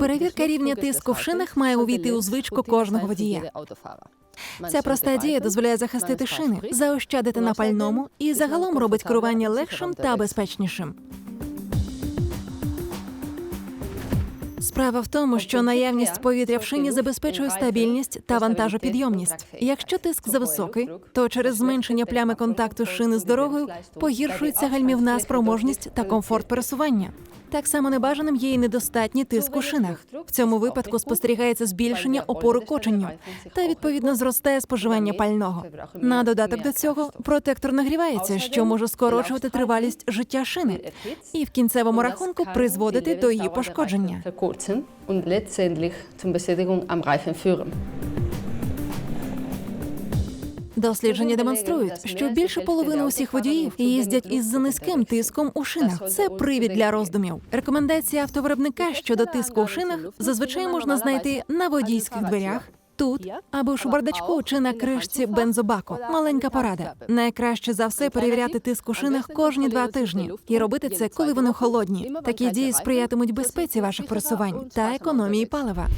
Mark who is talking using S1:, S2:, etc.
S1: Перевірка рівня тиску в шинах має увійти у звичку кожного водія. Ця проста дія дозволяє захистити шини, заощадити на пальному і загалом робить керування легшим та безпечнішим. Справа в тому, що наявність повітря в шині забезпечує стабільність та вантажопідйомність. Якщо тиск зависокий, то через зменшення плями контакту шини з дорогою погіршується гальмівна спроможність та комфорт пересування. Так само небажаним є і недостатній тиск у шинах. В цьому випадку спостерігається збільшення опору коченню та відповідно зростає споживання пального. На додаток до цього протектор нагрівається, що може скорочувати тривалість життя шини, і в кінцевому рахунку призводити до її пошкодження. Дослідження демонструють, що більше половини усіх водіїв їздять із занизьким тиском у шинах. Це привід для роздумів. Рекомендації автовиробника щодо тиску у шинах зазвичай можна знайти на водійських дверях. Тут або ж у бардачку чи на кришці бензобаку. Маленька порада. Найкраще за все перевіряти тиск у шинах кожні два тижні. І робити це, коли вони холодні. Такі дії сприятимуть безпеці ваших пересувань та економії палива.